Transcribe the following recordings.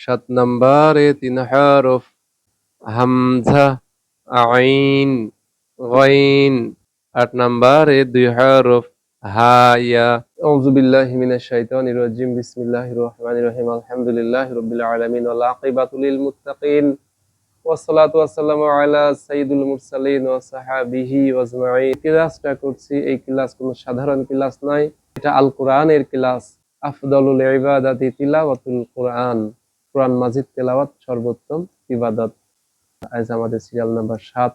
সাত নম্বরে তিন হরফ হামজা আইন গইন আট নম্বরে দুই হরফ হায়া أعوذ بالله من الشيطان الرجيم بسم الله الرحمن الرحيم الحمد لله رب العالمين والعاقبة للمتقين والصلاة والسلام على سيد المرسلين وصحابه أجمعين ক্লাসটা করছি এই ক্লাস কোনো সাধারণ ক্লাস নয় এটা আল কোরআনের ক্লাস আফদলুল ইবাদাতি তিলাওয়াতুল কোরআন কোরআন মাজিদ তেলাওয়াত সর্বোত্তম ইবাদত। আজ আমাদের সিরিয়াল নাম্বার সাত।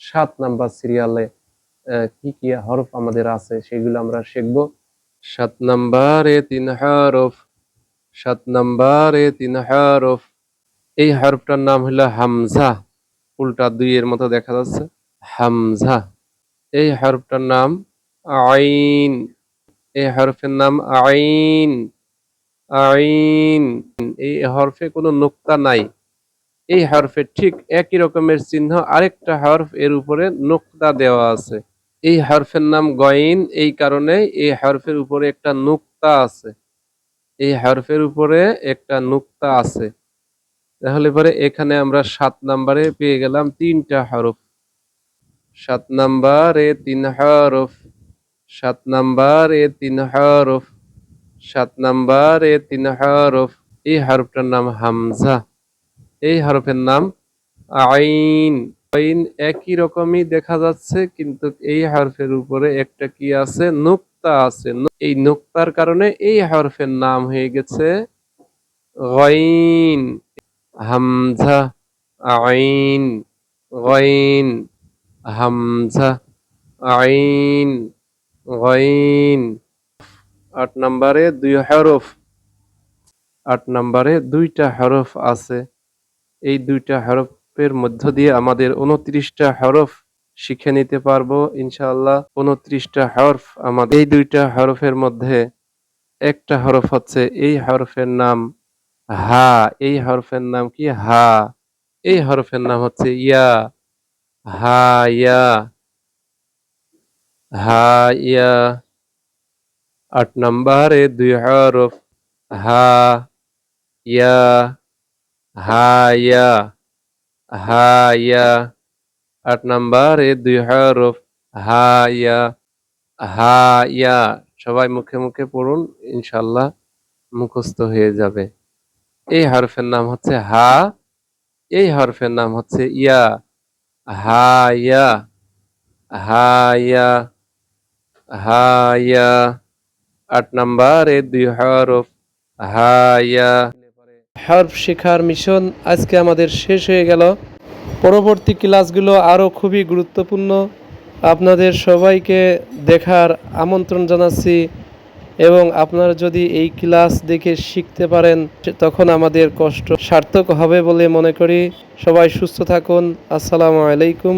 সাত নাম্বার সিরিয়ালে কি কি হরফ আমাদের আছে সেগুলো আমরা শিখব। সাত নাম্বারে তিন হরফ। সাত নাম্বারে তিন হরফ। এই হরফটার নাম হলো হামজা। উল্টা দুইয়ের মতো দেখা যাচ্ছে। হামজা। এই হরফটার নাম আইন। এই হরফের নাম আইন। আইন। এই হরফে কোনো নোক্তা নাই। এই হরফে ঠিক একই রকমের চিহ্ন আরেকটা হরফ এর উপরে নোক্তা দেওয়া আছে। এই হরফের নাম গইন, এই কারণে এই হরফের উপরে একটা নুক্তা আছে। এই হরফের উপরে একটা নুক্তা আছে। তাহলে পরে এখানে আমরা সাত নাম্বারে পেয়ে গেলাম তিনটা হরফ। সাত নাম্বারে তিন হরফ। সাত নাম্বারে তিন হরফ। সাত নাম্বার, এ তিন হরফ, এই হরফটার নাম হামজা। এই হরফের নাম আইন। আইন একই রকমই দেখা যাচ্ছে, কিন্তু এই হরফের উপরে একটা কি আছে? নুক্তা আছে। এই নুক্তার কারণে এই হরফের নাম হয়ে গেছে গইন। হামজা, আইন। গইন, হামজা, আইন। গইন। আট নম্বরে দুই হরফ। আট নম্বরে দুইটা হরফ আছে। এই দুইটা হরফের মধ্য দিয়ে আমাদের উনত্রিশটা হরফ শিখে নিতে পারব, ইনশাআল্লাহ। উনত্রিশটা হরফ আমাদের, এই দুইটা হরফের মধ্যে একটা হরফ হচ্ছে এই হরফের নাম হা। এই হরফের নাম কি? হা। এই হরফের নাম হচ্ছে ইয়া। হা ইয়া। হা, ইয়া। আট নম্বরে দুই হরফ হা, ইয়া হা ইয়া হা, ইয়া। আট নম্বরে দুই হরফ হা, ইয়া হা, ইয়া। সবাই মুখে মুখে পড়ুন, ইনশাল্লাহ মুখস্থ হয়ে যাবে। এই হরফের নাম হচ্ছে হা, এই হরফের নাম হচ্ছে ইয়া। হা ইয়া হা ইয়া হা, ইয়া। আট নম্বরে দুই হরফ হা ইয়া হরফ শেখার মিশন আজকে আমাদের শেষ হয়ে গেল। পরবর্তী ক্লাসগুলো আরও খুবই গুরুত্বপূর্ণ। আপনাদের সবাইকে দেখার আমন্ত্রণ জানাচ্ছি এবং আপনারা যদি এই ক্লাস দেখে শিখতে পারেন, তখন আমাদের কষ্ট সার্থক হবে বলে মনে করি। সবাই সুস্থ থাকুন। আসসালামু আলাইকুম।